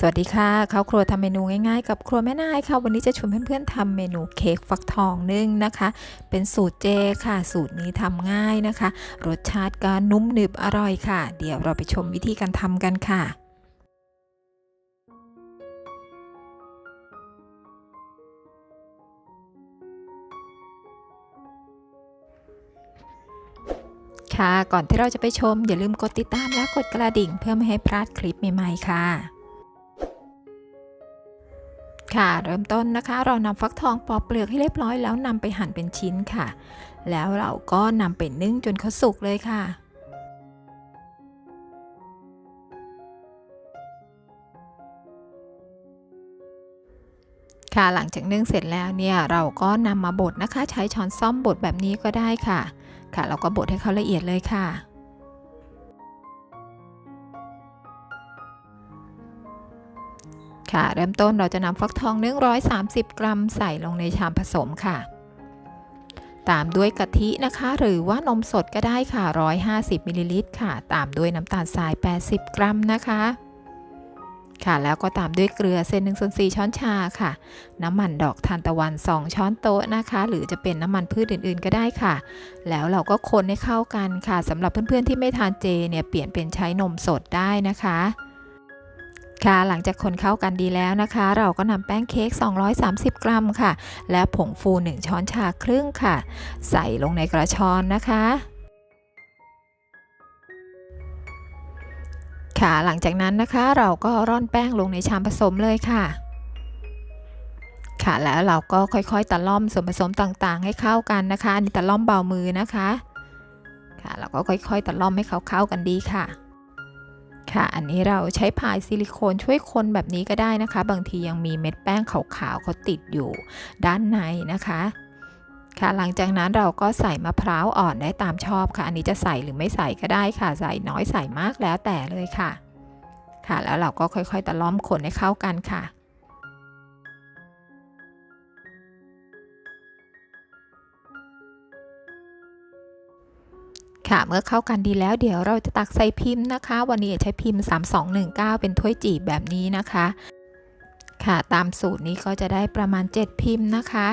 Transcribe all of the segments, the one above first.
สวัสดีค่ะข้าวครัวทำเมนูง่ายๆ กับครัวแม่นายค่ะ วันนี้จะชวนเพื่อนๆทำเมนูเค้กฟักทองนึ่งนะคะ เป็นสูตรเจค่ะ สูตรนี้ทำง่ายนะคะ รสชาติก็นุ่มหนึบอร่อยค่ะ เดี๋ยวเราไปชมวิธีการทำกันค่ะค่ะ ก่อนที่เราจะไปชม อย่าลืมกดติดตามและกดกระดิ่ง เพื่อไม่ให้พลาดคลิปใหม่ๆค่ะ ค่ะ เริ่มต้นนะคะ เรานำฟักทองปอกเปลือกให้เรียบร้อยแล้วนำไปหั่นเป็นชิ้นค่ะ แล้วเราก็นำไปนึ่งจนเขาสุกเลยค่ะค่ะหลังจากนึ่งเสร็จแล้วเนี่ยเราก็นำมาบดนะคะ ใช้ช้อนซ่อมบดแบบนี้ก็ได้ค่ะ ค่ะเราก็บดให้เขาละเอียดเลยค่ะ ค่ะ เริ่มต้นเราจะนำฟักทอง130 กรัมใส่ลงในชามผสมค่ะ ตามด้วยกะทินะคะ หรือว่านมสดก็ได้ค่ะ 150มิลลิลิตรค่ะ ตามด้วยน้ำตาลทราย 80 กรัมนะคะ ค่ะ แล้วก็ตามด้วยเกลือเส้น1ส่วน4ช้อนชาค่ะ น้ำมันดอกทานตะวัน 2 ช้อนโต๊ะนะคะ หรือจะเป็นน้ำมันพืชอื่น ๆ ก็ได้ค่ะ แล้วเราก็คนให้เข้ากันค่ะสำหรับเพื่อนๆที่ไม่ทานเจเนี่ยเปลี่ยนเป็นใช้นมสดได้นะคะ ค่ะ หลังจากคนเข้ากันดีแล้วนะคะ เราก็นำแป้งเค้ก 230 กรัมค่ะ และผงฟู 1 ช้อนชาครึ่งค่ะ ใส่ลงในกระชอนนะคะค่ะ หลังจากนั้นนะคะเราก็ร่อนแป้งลงในชามผสมเลยค่ะ ค่ะ แล้วเราก็ค่อยๆตะล่อมส่วนผสมต่างๆ ให้เข้ากันนะคะอันนี้ตะล่อมเบามือนะคะ ค่ะ เราก็ค่อยๆตะล่อมให้เขาเข้ากันดีค่ะ ค่ะ อันนี้เราใช้พายซิลิโคนช่วยคนแบบนี้ก็ได้นะคะ บางทียังมีเม็ดแป้งขาวๆเขาติดอยู่ด้านในนะคะค่ะหลังจากนั้นเราก็ใส่มะพร้าวอ่อนได้ตามชอบค่ะ อันนี้จะใส่หรือไม่ใส่ก็ได้ค่ะ ใส่น้อยใส่มากแล้วแต่เลยค่ะ ค่ะ แล้วเราก็ค่อยๆตะล่อมคนให้เข้ากันค่ะ ค่ะ เมื่อเข้ากันดีแล้วเดี๋ยวเราจะตักใส่พิมพ์นะคะ วันนี้ใช้พิมพ์ 3219 เป็นถ้วยจีบแบบนี้นะคะ ค่ะตามสูตรนี้ก็จะได้ประมาณ 7 พิมพ์นะคะ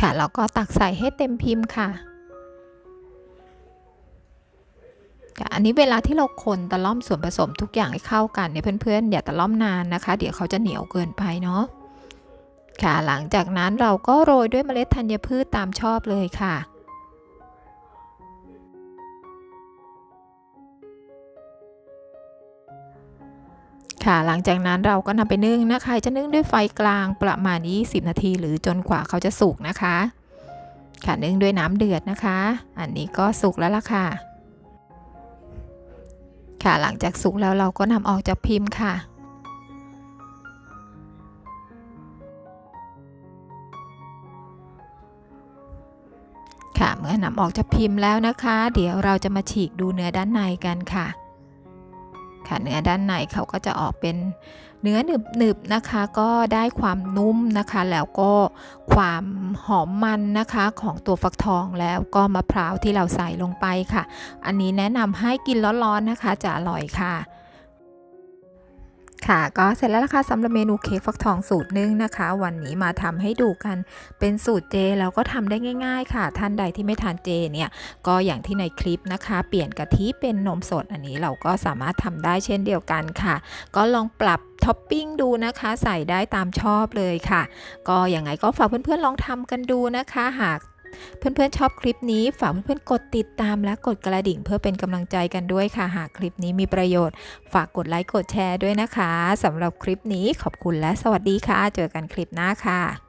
ค่ะเราก็ตักใส่ให้เต็มพิมพ์ค่ะค่ะอันนี้เวลาที่เราคนตะล่อมส่วนผสมทุกอย่างให้เข้ากันเนี่ยเพื่อนๆ อย่าตะล่อมนานนะคะ เดี๋ยวเขาจะเหนียวเกินไปเนาะ ค่ะ หลังจากนั้นเราก็โรยด้วยเมล็ดธัญพืชตามชอบเลยค่ะ ค่ะหลังจากนั้นเราก็นำไปนึ่งนะคะ จะนึ่งด้วยไฟกลางประมาณ 20 นาที หรือจนกว่าเขาจะสุกนะคะ ค่ะนึ่งด้วยน้ำเดือดนะคะ อันนี้ก็สุกแล้วล่ะค่ะ ค่ะหลังจากสุกแล้วเราก็นำออกจากพิมพ์ค่ะ ค่ะเมื่อนำออกจากพิมพ์แล้วนะคะ เดี๋ยวเราจะมาฉีกดูเนื้อด้านในกันค่ะ ค่ะเนื้อด้านในเขาก็จะออกเป็นเนื้อหนึบๆนะคะ ก็ได้ความนุ่มนะคะ แล้วก็ความหอมมันนะคะของตัวฟักทองแล้วก็มะพร้าวที่เราใส่ลงไปค่ะ อันนี้แนะนำให้กินร้อนๆนะคะ จะอร่อยค่ะ ค่ะก็เสร็จแล้วนะคะสำหรับเมนูเค้กฟักทองสูตรนึ่งนะคะ วันนี้มาทำให้ดูกันเป็นสูตรเจแล้วก็ทำได้ง่าย ๆ ค่ะ ท่านใดที่ไม่ทานเจเนี่ยก็อย่างที่ในคลิปนะคะ เปลี่ยนกะทิเป็นนมสดอันนี้เราก็สามารถทำได้เช่นเดียวกันค่ะ ก็ลองปรับท็อปปิ้งดูนะคะใส่ได้ตามชอบเลยค่ะ ก็อยังไงก็ฝากเพื่อนๆลองทำกันดูนะคะ หาก เพื่อนๆชอบคลิปนี้ฝากเพื่อนๆกดติดตามและกดกระดิ่ง เพื่อเป็นกำลังใจกันด้วยค่ะ หากคลิปนี้มีประโยชน์ ฝากกดไลค์กดแชร์ด้วยนะคะสำหรับคลิปนี้ขอบคุณและสวัสดีค่ะ เจอกันคลิปหน้าค่ะ